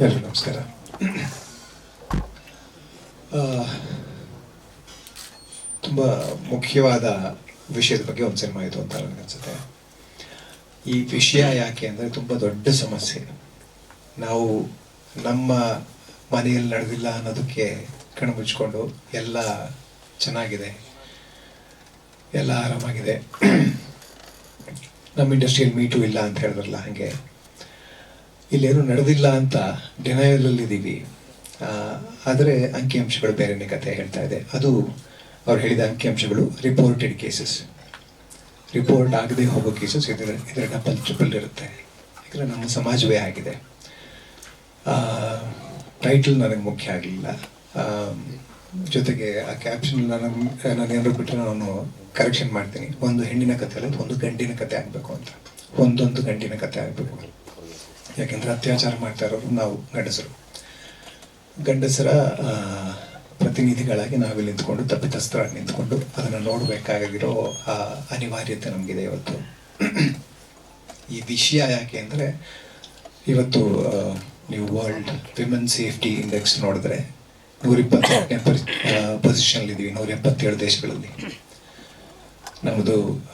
ಎಲ್ರಿಗೂ ನಮಸ್ಕಾರ. ತುಂಬ ಮುಖ್ಯವಾದ ವಿಷಯದ ಬಗ್ಗೆ ಒಂದು ಸಿನಿಮಾ ಇದು ಅಂತ ನನಗನ್ಸುತ್ತೆ ಈ ವಿಷಯ ಯಾಕೆ ಅಂದರೆ ತುಂಬ ದೊಡ್ಡ ಸಮಸ್ಯೆ. ನಾವು ನಮ್ಮ ಮನೆಯಲ್ಲಿ ನಡೆದಿಲ್ಲ ಅನ್ನೋದಕ್ಕೆ ಕಣ್ಮುಚ್ಕೊಂಡು ಎಲ್ಲ ಚೆನ್ನಾಗಿದೆ. ಎಲ್ಲ ಆರಾಮಾಗಿದೆ. ನಮ್ಮ ಇಂಡಸ್ಟ್ರಿಯಲ್ಲಿ ಮೀಟು ಇಲ್ಲ ಅಂತ ಹೇಳಿದ್ರಲ್ಲ ಹಾಗೆ. ಇಲ್ಲೇನು ನಡೆದಿಲ್ಲ ಅಂತ ಡಿನಯಲಲ್ಲಿದ್ದೀವಿ ಆದರೆ ಅಂಕಿಅಂಶಗಳು ಬೇರೆನೇ ಕತೆ ಹೇಳ್ತಾ ಇದೆ. ಅದು ಅವ್ರು ಹೇಳಿದ ಅಂಕಿಅಂಶಗಳು ರಿಪೋರ್ಟೆಡ್ ಕೇಸಸ್ ರಿಪೋರ್ಟ್ ಆಗದೆ ಹೋಗೋ ಕೇಸಸ್ ಇದರ ಇದರ ಡಬಲ್ ಟ್ರಿಪಲ್ ಇರುತ್ತೆ. ಯಾಕಂದರೆ ನಮ್ಮ ಸಮಾಜವೇ ಆಗಿದೆ. ಟೈಟಲ್ ನನಗೆ ಮುಖ್ಯ ಆಗಲಿಲ್ಲ. ಜೊತೆಗೆ ಆ ಕ್ಯಾಪ್ಷನ್ ನಾನು ನಾನು ಏನಾದ್ರು ಬಿಟ್ಟರೆ ನಾನು ಕರೆಕ್ಷನ್ ಮಾಡ್ತೀನಿ. ಒಂದು ಹೆಣ್ಣಿನ ಕತೆ ಅಲ್ಲ ಒಂದು ಗಂಡಿನ ಕತೆ ಆಗಬೇಕು ಅಂತ. ಒಂದೊಂದು ಗಂಡಿನ ಕತೆ ಆಗಬೇಕು. ಯಾಕೆಂದ್ರೆ ಅತ್ಯಾಚಾರ ಮಾಡ್ತಾ ಇರೋರು ನಾವು ಗಂಡಸರು. ಗಂಡಸರ ಪ್ರತಿನಿಧಿಗಳಾಗಿ ನಾವಿಲ್ಲಿ ನಿಂತ್ಕೊಂಡು, ತಪ್ಪಿತಸ್ಥರಾಗಿ ನಿಂತ್ಕೊಂಡು ಅದನ್ನು ನೋಡಬೇಕಾಗಿರೋ, ಆ, ಅನಿವಾರ್ಯತೆ ನಮಗಿದೆ ಇವತ್ತು. ಈ ವಿಷಯ ಯಾಕೆ ಅಂದರೆ, ಇವತ್ತು ನೀವು ವರ್ಲ್ಡ್ ವಿಮೆನ್ ಸೇಫ್ಟಿ ಇಂಡೆಕ್ಸ್ ನೋಡಿದ್ರೆ ನೂರ ಇಪ್ಪತ್ತೆಂಟನೇ ಪೊಸಿಷನ್ ಇದ್ದೀವಿ ನೂರ ಎಪ್ಪತ್ತೇಳು ದೇಶಗಳಲ್ಲಿ. ನಮ್ಮದು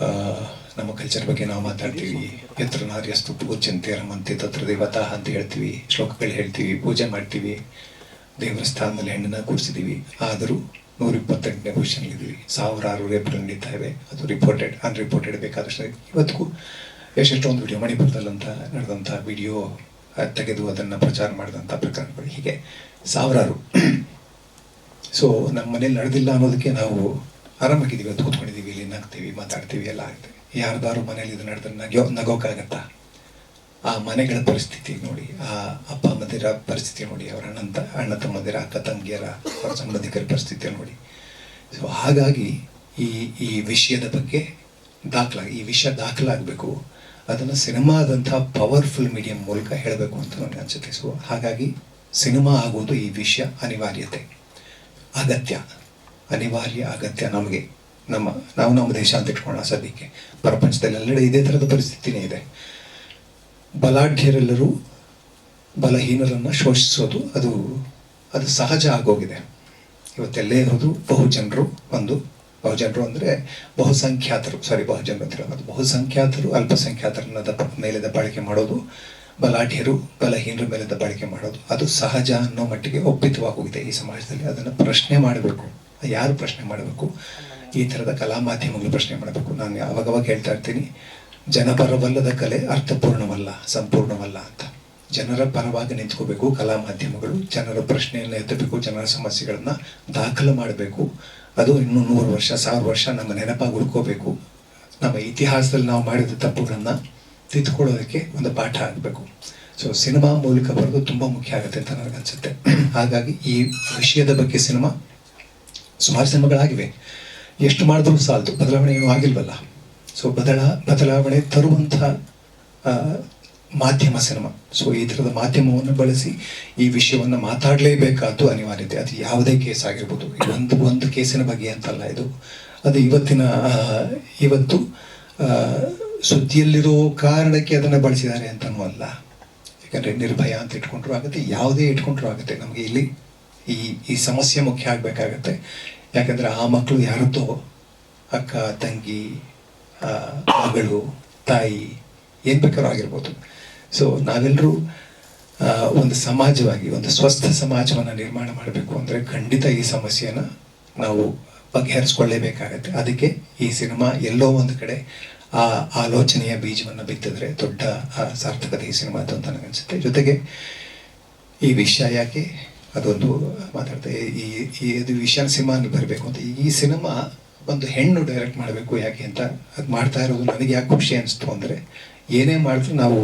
ನಮ್ಮ ಕಲ್ಚರ್ ಬಗ್ಗೆ ನಾವು ಮಾತಾಡ್ತೀವಿ. ಯತ್ರ ನಾರ್ಯಸ್ತು ಪೂಜಂತೆ ರಮಂತೆ ತತ್ರ ದೇವತಾ ಅಂತ ಹೇಳ್ತೀವಿ. ಶ್ಲೋಕಗಳು ಹೇಳ್ತೀವಿ. ಪೂಜೆ ಮಾಡ್ತೀವಿ. ದೇವರ ಸ್ಥಾನದಲ್ಲಿ ಹೆಣ್ಣನ್ನ ಕೂರಿಸಿದ್ದೀವಿ ಆದರೂ ನೂರ ಇಪ್ಪತ್ತೆಂಟನೇ ಇದ್ದೀವಿ. ಸಾವಿರಾರು ರೇಪ್ಗಳು ನಡೀತಾ ಇವೆ. ಅದು ರಿಪೋರ್ಟೆಡ್ ಅನ್ರಿಪೋರ್ಟೆಡ್ ಬೇಕಾದಷ್ಟು. ಇವತ್ತಿಗೂ ಎಷ್ಟೆಷ್ಟೊಂದು ವಿಡಿಯೋ ಮಣಿಪುರದಲ್ಲಂತ ನಡೆದಂಥ ವಿಡಿಯೋ ತೆಗೆದು ಅದನ್ನು ಪ್ರಚಾರ ಮಾಡಿದಂಥ ಪ್ರಕರಣಗಳು. ಹೀಗೆ ಸಾವಿರಾರು. ಸೊ ನಮ್ಮ ಮನೇಲಿ ನಡೆದಿಲ್ಲ ಅನ್ನೋದಕ್ಕೆ ನಾವು ಆರಾಮಾಗಿದ್ದೀವಿ ಅದು ಕೂತ್ಕೊಂಡಿದ್ದೀವಿ. ಇಲ್ಲಿ ಏನಾಗ್ತೀವಿ? ಮಾತಾಡ್ತೀವಿ. ಎಲ್ಲ ಆಗುತ್ತೆ ಯಾರ್ದಾರು ಮನೇಲಿ ಇದು ನಡೆದ್ರೆ ನಗೋ ನಗೋಕ್ಕಾಗತ್ತಾ ಆ ಮನೆಗಳ ಪರಿಸ್ಥಿತಿ ನೋಡಿ, ಆ ಅಪ್ಪ ಅಮ್ಮದಿರ ಪರಿಸ್ಥಿತಿ ನೋಡಿ, ಅವರ ಅಣ್ಣಂತ, ಅಣ್ಣ ತಮ್ಮದಿರ ಅಕ್ಕ ತಂಗಿಯರ, ಅವರ ಸಂಬಂಧಿಕರ ಪರಿಸ್ಥಿತಿ ನೋಡಿ. ಸೊ ಹಾಗಾಗಿ ಈ ಈ ವಿಷಯದ ಬಗ್ಗೆ ದಾಖಲಾಗಿ ಈ ವಿಷಯ ದಾಖಲಾಗಬೇಕು. ಅದನ್ನು ಸಿನಿಮಾದಂಥ ಪವರ್ಫುಲ್ ಮೀಡಿಯಂ ಮೂಲಕ ಹೇಳಬೇಕು ಅಂತ ನನಗೆ ಅನಿಸುತ್ತೆ. ಸೊ ಹಾಗಾಗಿ ಸಿನಿಮಾ ಆಗೋದು ಈ ವಿಷಯ ಅನಿವಾರ್ಯತೆ. ಅಗತ್ಯ. ಅನಿವಾರ್ಯ ಅಗತ್ಯ ನಮಗೆ. ನಮ್ಮ, ನಾವು ನಮ್ಮ ದೇಶ ಅಂತ ಇಟ್ಕೊಳ್ಳೋಣ ಸದ್ಯಕ್ಕೆ. ಪ್ರಪಂಚದಲ್ಲಿ ಇದೇ ಥರದ ಪರಿಸ್ಥಿತಿನೇ ಇದೆ. ಬಲಾಢ್ಯರೆಲ್ಲರೂ ಬಲಹೀನರನ್ನು ಶೋಷಿಸೋದು, ಅದು ಅದು ಸಹಜ ಆಗೋಗಿದೆ. ಇವತ್ತೆಲ್ಲೇ ಇರೋದು ಬಹುಜನರು ಒಂದು. ಬಹುಜನರು ಅಂದರೆ ಬಹುಸಂಖ್ಯಾತರು. ಸಾರಿ ಬಹುಜನರು ಅಂತ ಹೇಳೋದು. ಬಹುಸಂಖ್ಯಾತರು ಅಲ್ಪಸಂಖ್ಯಾತರನ್ನ ದಪ್ಪ ಮೇಲೆ ದಬ್ಬಾಳಿಕೆ ಮಾಡೋದು. ಬಲಾಢ್ಯರು ಬಲಹೀನರ ಮೇಲೆ ದಬ್ಬಾಳಿಕೆ ಮಾಡೋದು. ಅದು ಸಹಜ ಅನ್ನೋ ಮಟ್ಟಿಗೆ ಒಪ್ಪಿತವಾಗೋಗಿದೆ ಈ ಸಮಾಜದಲ್ಲಿ. ಅದನ್ನು ಪ್ರಶ್ನೆ ಮಾಡಬೇಕು. ಯಾರು ಪ್ರಶ್ನೆ ಮಾಡಬೇಕು? ಈ ಥರದ ಕಲಾ ಮಾಧ್ಯಮಗಳು ಪ್ರಶ್ನೆ ಮಾಡಬೇಕು. ನಾನು ಅವಾಗವಾಗ ಹೇಳ್ತಾ ಇರ್ತೀನಿ, ಜನಪರವಲ್ಲದ ಕಲೆ ಅರ್ಥಪೂರ್ಣವಲ್ಲ, ಸಂಪೂರ್ಣವಲ್ಲ ಅಂತ. ಜನರ ಪರವಾಗಿ ನಿಂತ್ಕೋಬೇಕು ಕಲಾ ಮಾಧ್ಯಮಗಳು, ಜನರ ಪ್ರಶ್ನೆಯನ್ನು ಎತ್ತಬೇಕು, ಜನರ ಸಮಸ್ಯೆಗಳನ್ನು ದಾಖಲು ಮಾಡಬೇಕು. ಅದು ಇನ್ನೂ ನೂರು ವರ್ಷ, ಸಾವಿರ ವರ್ಷ ನಮ್ಮ ನೆನಪಾಗಿ ಉಳ್ಕೋಬೇಕು ನಮ್ಮ ಇತಿಹಾಸದಲ್ಲಿ ನಾವು ಮಾಡಿದ ತಪ್ಪುಗಳನ್ನು ತಿದ್ದುಕೊಳ್ಳೋದಕ್ಕೆ ಒಂದು ಪಾಠ ಆಗಬೇಕು. ಸೊ ಸಿನಿಮಾ ಮೂಲಕ ಬರೋದು ತುಂಬ ಮುಖ್ಯ ಆಗುತ್ತೆ ಅಂತ ನನಗನ್ಸುತ್ತೆ. ಹಾಗಾಗಿ ಈ ವಿಷಯದ ಬಗ್ಗೆ ಸಿನಿಮಾ ಸುಮಾರು ಸಿನಿಮಾಗಳಾಗಿವೆ. ಎಷ್ಟು ಮಾಡಿದ್ರೂ ಸಾಲದು ಬದಲಾವಣೆ ಏನೂ ಆಗಿಲ್ವಲ್ಲ. ಸೊ ಬದಲ, ಬದಲಾವಣೆ ತರುವಂಥ ಮಾಧ್ಯಮ ಸಿನಿಮಾ. ಸೊ ಈ ಥರದ ಮಾಧ್ಯಮವನ್ನು ಬಳಸಿ ಈ ವಿಷಯವನ್ನು ಮಾತಾಡಲೇಬೇಕಾದ್ದು ಅನಿವಾರ್ಯತೆ. ಅದು ಯಾವುದೇ ಕೇಸ್ ಆಗಿರ್ಬೋದು. ಒಂದು ಒಂದು ಕೇಸಿನ ಬಗ್ಗೆ ಅಂತಲ್ಲ ಇದು. ಅದು ಇವತ್ತಿನ ಇವತ್ತು ಸುದ್ದಿಯಲ್ಲಿರೋ ಕಾರಣಕ್ಕೆ ಅದನ್ನು ಬಳಸಿದ್ದಾರೆ ಅಂತನೂ ಅಲ್ಲ. ಯಾಕಂದರೆ ನಿರ್ಭಯ ಅಂತ ಇಟ್ಕೊಂಡ್ರು ಆಗುತ್ತೆ, ಯಾವುದೇ ಇಟ್ಕೊಂಡ್ರು ಆಗುತ್ತೆ. ನಮಗೆ ಇಲ್ಲಿ ಈ ಈ ಸಮಸ್ಯೆ ಮುಖ್ಯ ಆಗಬೇಕಾಗತ್ತೆ. ಯಾಕಂದರೆ ಆ ಮಕ್ಕಳು ಯಾರದ್ದೋ ಅಕ್ಕ, ತಂಗಿ ಮಗಳು, ತಾಯಿ, ಏನು ಬೇಕಾದ್ರೂ ಆಗಿರ್ಬೋದು. ಸೊ ನಾವೆಲ್ಲರೂ ಒಂದು ಸಮಾಜವಾಗಿ, ಒಂದು ಸ್ವಸ್ಥ ಸಮಾಜವನ್ನು ನಿರ್ಮಾಣ ಮಾಡಬೇಕು ಅಂದರೆ ಖಂಡಿತ ಈ ಸಮಸ್ಯೆನ ನಾವು ಬಗೆಹರಿಸ್ಕೊಳ್ಳೇಬೇಕಾಗತ್ತೆ. ಅದಕ್ಕೆ ಈ ಸಿನಿಮಾ ಎಲ್ಲೋ ಒಂದು ಕಡೆ ಆ ಆಲೋಚನೆಯ ಬೀಜವನ್ನು ಬಿತ್ತಿದ್ರೆ ದೊಡ್ಡ ಸಾರ್ಥಕತೆ ಈ ಸಿನಿಮಾದ್ದು ಅಂತ ನನಗನ್ಸುತ್ತೆ. ಜೊತೆಗೆ ಈ ವಿಷಯ ಯಾಕೆ ಅದೊಂದು ಮಾತಾಡ್ತೇವೆ ಈ ಈ, ಅದು ವಿಶಾಲ್ ಸಿನಿಮಾ ಬರಬೇಕು ಅಂತ. ಈ ಸಿನಿಮಾ ಒಂದು ಹೆಣ್ಣು ಡೈರೆಕ್ಟ್ ಮಾಡಬೇಕು ಯಾಕೆ ಅಂತ ಅದು ಮಾಡ್ತಾ ಇರೋದು ನನಗೆ ಯಾಕೆ ಖುಷಿ ಅನಿಸ್ತು ಅಂದರೆ ಏನೇ ಮಾಡಿದ್ರು ನಾವು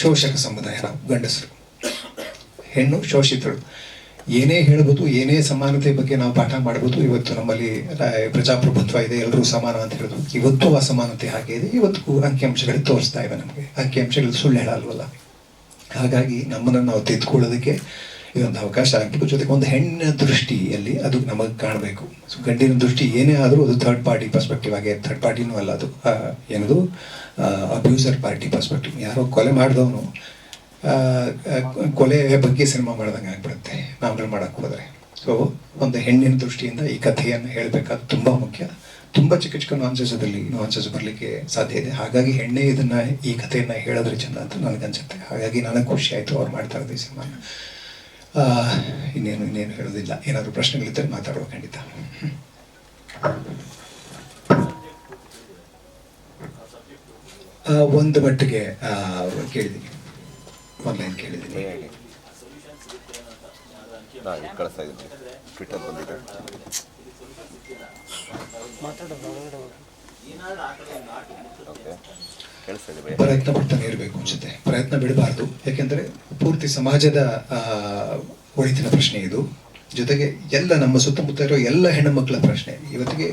ಶೋಷಕ ಸಮುದಾಯ, ನಾವು ಗಂಡಸರು. ಹೆಣ್ಣು ಶೋಷಿತರು. ಏನೇ ಹೇಳ್ಬೋದು, ಏನೇ ಸಮಾನತೆ ಬಗ್ಗೆ ನಾವು ಪಾಠ ಮಾಡ್ಬೋದು, ಇವತ್ತು ನಮ್ಮಲ್ಲಿ ಪ್ರಜಾಪ್ರಭುತ್ವ ಇದೆ ಎಲ್ಲರೂ ಸಮಾನ ಅಂತ ಹೇಳೋದು ಇವತ್ತು ಅಸಮಾನತೆ ಹಾಗೆ ಇದೆ, ಇವತ್ತು ಅಂಕಿಅಂಶಗಳು ತೋರಿಸ್ತಾ ಇವೆ ನಮಗೆ. ಅಂಕಿಅಂಶಗಳು ಸುಳ್ಳು ಹೇಳಲ್ವಲ್ಲ. ಹಾಗಾಗಿ ನಮ್ಮನ್ನು ನಾವು ತಿದ್ಕೊಳ್ಳೋದಕ್ಕೆ ಇದೊಂದು ಅವಕಾಶ ಆಗಬೇಕು ಜೊತೆಗೆ ಒಂದು ಹೆಣ್ಣಿನ ದೃಷ್ಟಿಯಲ್ಲಿ ಅದು ನಮಗೆ ಕಾಣಬೇಕು. ಸೊ ಗಂಡಿನ ದೃಷ್ಟಿ ಏನೇ ಆದರೂ ಅದು ಥರ್ಡ್ ಪಾರ್ಟಿ ಪರ್ಸ್ಪೆಕ್ಟಿವ್ ಆಗಿ ಥರ್ಡ್ ಪಾರ್ಟಿನೂ ಅಲ್ಲ ಅದು. ಏನದು? ಅಬ್ಯೂಸರ್ ಪಾರ್ಟಿ ಪರ್ಸ್ಪೆಕ್ಟಿವ್ ಯಾರೋ ಕೊಲೆ ಮಾಡಿದವನು ಕೊಲೆ ಬಗ್ಗೆ ಸಿನಿಮಾ ಮಾಡ್ದಂಗೆ ಆಗ್ಬಿಡುತ್ತೆ. ನಾವೆಲ್ಲ ಮಾಡೋಕ್ಕೆ ಹೋದರೆ. ಸೊ ಒಂದು ಹೆಣ್ಣಿನ ದೃಷ್ಟಿಯಿಂದ ಈ ಕಥೆಯನ್ನು ಹೇಳಬೇಕಾದ ತುಂಬ ಮುಖ್ಯ. ತುಂಬ ಚಿಕ್ಕ ಚಿಕ್ಕ ಅದರಲ್ಲಿ ನೋನ್ಸರ್ಸ್ ಬರಲಿಕ್ಕೆ ಸಾಧ್ಯ ಇದೆ. ಹಾಗಾಗಿ ಹೆಣ್ಣೆ ಇದನ್ನು ಈ ಕಥೆಯನ್ನು ಹೇಳಿದ್ರೆ ಚೆಂದ ಅಂತ ನನಗನ್ಸುತ್ತೆ ಹಾಗಾಗಿ ನನಗೆ ಖುಷಿ ಆಯಿತು ಅವ್ರು ಮಾಡ್ತಾ ಇರೋದು ಈ ಸಿನಿಮಾನ. ಇನ್ನೇನು ಇನ್ನೇನು ಹೇಳೋದಿಲ್ಲ. ಏನಾದರೂ ಪ್ರಶ್ನೆಗಳಿದ್ದರೆ ಮಾತಾಡುವ ಖಂಡಿತ. ಆ, ಒಂದು ಮಟ್ಟಿಗೆ ಆ, ಕೇಳಿದ್ದೀನಿ. ಆನ್ಲೈನ್ ಕೇಳಿದ್ದೀನಿ. ಪ್ರಯತ್ನ ಪಡ್ತಾನೆ ಇರಬೇಕು ಅನ್ಸುತ್ತೆ ಪ್ರಯತ್ನ ಬಿಡಬಾರ್ದು. ಯಾಕೆಂದ್ರೆ ಪೂರ್ತಿ ಸಮಾಜದ ಒಳಿತಿನ ಪ್ರಶ್ನೆ ಇದು. ಜೊತೆಗೆ ಎಲ್ಲ ನಮ್ಮ ಸುತ್ತಮುತ್ತ ಇರೋ ಎಲ್ಲ ಹೆಣ್ಣುಮಕ್ಕಳ ಪ್ರಶ್ನೆ. ಇವತ್ತಿಗೆ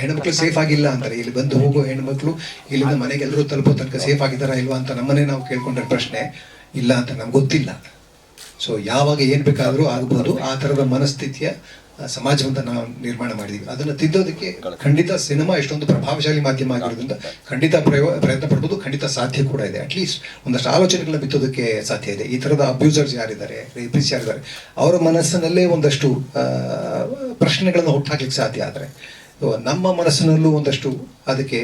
ಹೆಣ್ಣುಮಕ್ಳು ಸೇಫ್ ಆಗಿಲ್ಲ ಅಂತಾರೆ. ಇಲ್ಲಿ ಬಂದು ಹೋಗೋ ಹೆಣ್ಮಕ್ಳು ಇಲ್ಲಿಂದ ಮನೆಗೆ ಎಲ್ಲರೂ ತಲುಪೋ ತನಕ ಸೇಫ್ ಆಗಿದ್ದಾರಾ ಇಲ್ವಾ ಅಂತ ನಮ್ಮನ್ನೇ ನಾವು ಕೇಳ್ಕೊಂಡ್ರೆ ಪ್ರಶ್ನೆ. ಇಲ್ಲ ಅಂತ ನಮ್ಗೆ ಗೊತ್ತಿಲ್ಲ. ಸೊ ಯಾವಾಗ ಏನ್ ಬೇಕಾದರೂ ಆಗ್ಬೋದು. ಆ ಥರದ ಮನಸ್ಥಿತಿಯ ಸಮಾಜವನ್ನ ನಾವು ನಿರ್ಮಾಣ ಮಾಡಿದೀವಿ. ಅದನ್ನು ತಿದ್ದೋದಕ್ಕೆ ಖಂಡಿತ ಸಿನಿಮಾ ಎಷ್ಟೊಂದು ಪ್ರಭಾವಶಾಲಿ ಮಾಧ್ಯಮ ಆಗಿರೋದ್ರಿಂದ ಖಂಡಿತ ಪ್ರಯೋ, ಪ್ರಯತ್ನ ಪಡ್ಬೋದು, ಖಂಡಿತ ಸಾಧ್ಯ ಕೂಡ ಇದೆ. ಅಟ್ಲೀಸ್ಟ್ ಒಂದಷ್ಟು ಆಲೋಚನೆಗಳನ್ನ ಬಿತ್ತೋದಕ್ಕೆ ಸಾಧ್ಯ ಇದೆ. ಈ ಥರದ ಅಬ್ಯೂಸರ್ಸ್ ಯಾರಿದ್ದಾರೆ ರೇಪಿಸ್ ಯಾರಿದ್ದಾರೆ, ಅವರ ಮನಸ್ಸಿನಲ್ಲೇ ಒಂದಷ್ಟು ಪ್ರಶ್ನೆಗಳನ್ನು ಹುಟ್ಟಾಕ್ಲಿಕ್ಕೆ ಸಾಧ್ಯ ಆದರೆ. ನಮ್ಮ ಮನಸ್ಸಿನಲ್ಲೂ ಒಂದಷ್ಟು ಅದಕ್ಕೆ,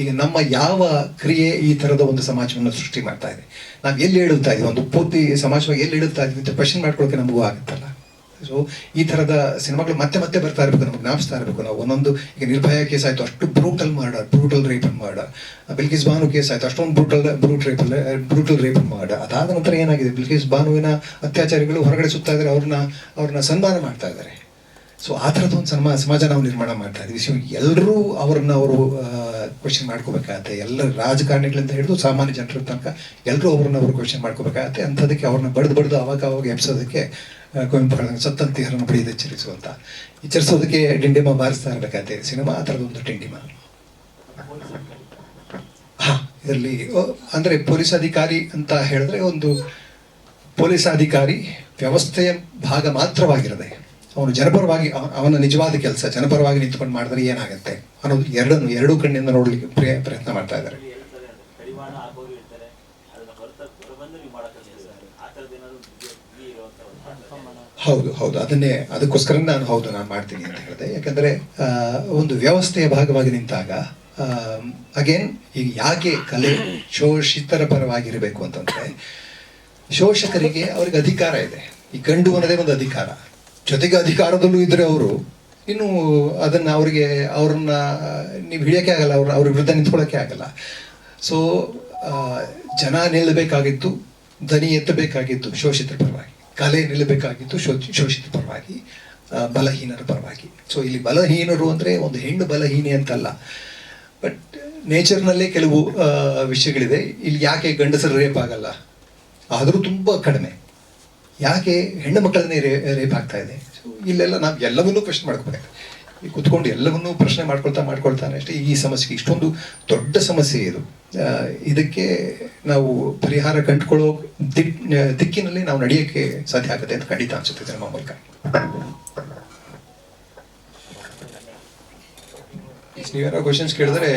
ಈಗ ನಮ್ಮ ಯಾವ ಕ್ರಿಯೆ ಈ ಥರದ ಒಂದು ಸಮಾಜವನ್ನು ಸೃಷ್ಟಿ ಮಾಡ್ತಾ ಇದೆ. ನಾವು ಎಲ್ಲಿ ಹೇಳುತ್ತಾ ಇದ್ದೀವಿ ಒಂದು ಪೂರ್ತಿ ಸಮಾಜವಾಗಿ ಎಲ್ಲಿ ಹೇಳುತ್ತಾ ಇದ್ದೀವಿ ಅಂತ ಕ್ವಶನ್ ಮಾಡ್ಕೊಳ್ಳೋಕೆ ನಮಗೂ ಆಗುತ್ತಲ್ಲ. ಸೊ ಈ ಥರದ ಸಿನಿಮಾಗಳು ಮತ್ತೆ ಮತ್ತೆ ಬರ್ತಾ ಇರಬೇಕು, ನಮ್ಗೆ ಜ್ಞಾಪಿಸ್ತಾ ಇರಬೇಕು. ನಾವು ಒಂದೊಂದು, ಈಗ ನಿರ್ಭಯ ಕೇಸ್ ಆಯಿತು, ಅಷ್ಟು ಬ್ರೂಟಲ್ ಮಾಡ ಬ್ರೂಟಲ್ ರೇಪ್ ಮಾಡ. ಬಿಲ್ಕಿಸ್ ಬಾನು ಕೇಸ್ ಆಯಿತು, ಅಷ್ಟೊಂದು brutal brute rape brutal rape ಮಾಡ. ಅದಾದ ನಂತರ ಏನಾಗಿದೆ? ಬಿಲ್ಕಿಸ್ ಬಾನುವಿನ ಅತ್ಯಾಚಾರಿಗಳು ಹೊರಗಡೆ ಸುತ್ತಾ ಇದ್ದಾರೆ, ಅವ್ರನ್ನ ಅವ್ರನ್ನ ಸನ್ಮಾನ ಮಾಡ್ತಾ ಇದ್ದಾರೆ. ಸೊ ಆ ಥರದ ಒಂದು ಸನ್ಮಾ, ಸಮಾಜ ನಾವು ನಿರ್ಮಾಣ ಮಾಡ್ತಾ ಇದ್ದೀವಿ. ಸೊ ಎಲ್ಲರೂ ಅವ್ರನ್ನ ಅವರು ಕ್ವಶನ್ ಮಾಡ್ಕೋಬೇಕಾಗತ್ತೆ. ಎಲ್ಲ ರಾಜಕಾರಣಿಗಳಿಂದ ಹಿಡಿದು ಸಾಮಾನ್ಯ ಜನರ ತನಕ ಎಲ್ಲರೂ ಅವ್ರನ್ನ ಅವರು ಕ್ವಶನ್ ಮಾಡ್ಕೋಬೇಕಾಗತ್ತೆ. ಅಂಥದಕ್ಕೆ ಅವ್ರನ್ನ ಬಡ್ದು ಬಡ್ದು ಅವಾಗ ಅವಾಗ ಎಬ್ಸೋದಕ್ಕೆ ಕುವೆಂಪು ಸತ್ತಂತಿಹರನ್ನು ಬಡಿದು ಎಚ್ಚರಿಸುವಂಥ ಎಚ್ಚರಿಸೋದಕ್ಕೆ ಡಿಂಡಿಮ ಬಾರಿಸ್ತಾ ಇರಬೇಕಾಗತ್ತೆ ಸಿನಿಮಾ ಆ ಥರದ ಒಂದು ಡಿಂಡಿಮ ಹಾ, ಇದರಲ್ಲಿ ಅಂದರೆ ಪೊಲೀಸ್ ಅಧಿಕಾರಿ ಅಂತ ಹೇಳಿದ್ರೆ ಒಂದು ಪೊಲೀಸ್ ಅಧಿಕಾರಿ ವ್ಯವಸ್ಥೆಯ ಭಾಗ ಮಾತ್ರವಾಗಿರದೆ, ಅವನು ಜನಪರವಾಗಿ, ಅವನ ನಿಜವಾದ ಕೆಲಸ ಜನಪರವಾಗಿ ನಿಂತ್ಕೊಂಡು ಮಾಡಿದ್ರೆ ಏನಾಗುತ್ತೆ ಅನ್ನೋದು ಎರಡನ್ನು, ಎರಡೂ ಕಣ್ಣಿಂದ ನೋಡಲಿಕ್ಕೆ ಪ್ರಯ- ಪ್ರಯತ್ನ ಮಾಡ್ತಾ ಇದ್ದಾರೆ ಹೇಳ್ತಾರೆ ಅಂದ್ರೆ ಕಡಿವಾಣ ಆಗೋರು ಇರ್ತಾರೆ ಅದನ್ನ ಹೊರತ ಹೊರಬಂದು ನೀವು ಮಾಡಕ್ಕಾಗ್ತದೆ ಆ ಥರದ್ದು ಏನಾದ್ರು ಬಿಗಿ ಇರುವಂತ ಒಂದು ಹೌದು ಹೌದು. ಅದನ್ನೇ, ಅದಕ್ಕೋಸ್ಕರ ನಾನು ಹೌದು, ನಾನು ಮಾಡ್ತೀನಿ ಅಂತ ಹೇಳಿದೆ. ಯಾಕಂದ್ರೆ ಒಂದು ವ್ಯವಸ್ಥೆಯ ಭಾಗವಾಗಿ ನಿಂತಾಗ ಅಗೇನ್ ಈಗ ಯಾಕೆ ಕಲೆ ಶೋಷಿತರ ಪರವಾಗಿರಬೇಕು ಅಂತಂದರೆ, ಶೋಷಕರಿಗೆ ಅವ್ರಿಗೆ ಅಧಿಕಾರ ಇದೆ. ಈ ಗಂಡು ಅನ್ನೋದೇ ಒಂದು ಅಧಿಕಾರ. ಜೊತೆಗೆ ಅಧಿಕಾರದಲ್ಲೂ ಇದ್ರೆ ಅವರು, ಇನ್ನು ಅದನ್ನ ಅವರಿಗೆ, ಅವ್ರನ್ನ, ನೀವು ಹಿಡಿಯೋಕೆ ಆಗಲ್ಲ, ಅವ್ರ ಅವ್ರ ವಿರುದ್ಧ ನಿಂತ್ಕೊಳ್ಳೋಕೆ ಆಗಲ್ಲ. ಸೊ ಜನ ನಿಲ್ಲಬೇಕಾಗಿತ್ತು ದನಿ ಎತ್ತಬೇಕಾಗಿತ್ತು ಶೋಷಿತರ ಪರವಾಗಿ. ಕಲೆ ನಿಲ್ಲಬೇಕಾಗಿತ್ತು ಶೋಷಿ ಶೋಷಿತ ಪರವಾಗಿ ಬಲಹೀನರ ಪರವಾಗಿ. ಸೊ ಇಲ್ಲಿ ಬಲಹೀನರು ಅಂದರೆ ಒಂದು ಹೆಣ್ಣು ಬಲಹೀನೆ ಅಂತಲ್ಲ. ಬಟ್ ನೇಚರ್ನಲ್ಲೇ ಕೆಲವು ವಿಷಯಗಳಿದೆ. ಇಲ್ಲಿ ಯಾಕೆ ಗಂಡಸರು ರೇಪ್ ಆಗಲ್ಲ? ಆದರೂ ತುಂಬ ಕಡಿಮೆ. ಯಾಕೆ ಹೆಣ್ಣು ಮಕ್ಕಳನ್ನೇ ರೇ, ರೇಪ್ ಆಗ್ತಾ ಇದೆ? ಸೊ ಇಲ್ಲೆಲ್ಲ ನಾವು ಎಲ್ಲವನ್ನೂ ಪ್ರಶ್ನೆ ಮಾಡ್ಕೋಬೇಕು. ಈ ಕುತ್ಕೊಂಡು ಎಲ್ಲವನ್ನೂ ಪ್ರಶ್ನೆ ಮಾಡ್ಕೊಳ್ತಾ, ಮಾಡ್ಕೊಳ್ತಾನೆ ಅಷ್ಟೇ ಈ ಸಮಸ್ಯೆಗೆ. ಇಷ್ಟೊಂದು ದೊಡ್ಡ ಸಮಸ್ಯೆ ಇದು. ಇದಕ್ಕೆ ನಾವು ಪರಿಹಾರ ಕಂಡುಕೊಳ್ಳೋ ದಿಕ್ ದಿಕ್ಕಿನಲ್ಲಿ ನಾವು ನಡೆಯೋಕ್ಕೆ ಸಾಧ್ಯ ಆಗುತ್ತೆ ಅಂತ ಖಂಡಿತ ಅನ್ಸುತ್ತೆ ನಮ್ಮ ಮೂಲಕ. ನೀವೇನೋ ಕ್ವಶನ್ಸ್ ಕೇಳಿದ್ರೆ